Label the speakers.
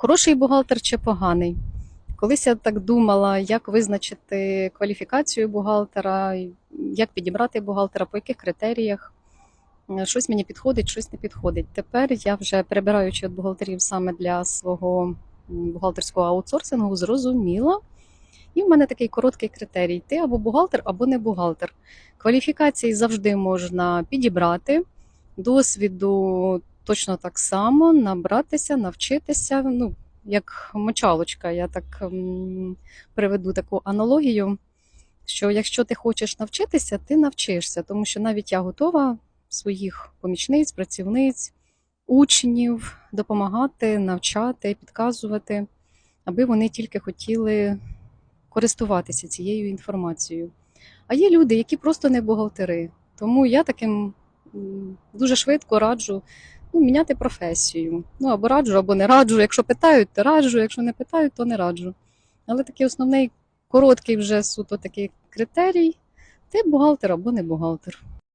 Speaker 1: Хороший бухгалтер чи поганий? Колись я так думала, як визначити кваліфікацію бухгалтера, як підібрати бухгалтера, по яких критеріях. Е, Щось мені підходить, щось не підходить. Тепер я вже перебираючи від бухгалтерів саме для свого бухгалтерського аутсорсингу, зрозуміла. І в мене такий короткий критерій: ти або бухгалтер, або не бухгалтер. Кваліфікації завжди можна підібрати, досвіду точно так само, набратися, навчитися. Ну, як мочалочка, я так м, приведу таку аналогію, що якщо ти хочеш навчитися, ти навчишся, тому що навіть я готова своїх помічниць, працівниць, учнів допомагати, навчати, підказувати, аби вони тільки хотіли користуватися цією інформацією. А є люди, які просто не бухгалтери. Тому я таким дуже швидко раджу ну, міняти професію. Ну або раджу, або не раджу. Якщо питають, то раджу, якщо не питають, то не раджу. Але такий основний короткий вже суто такий критерій: ти бухгалтер або не бухгалтер.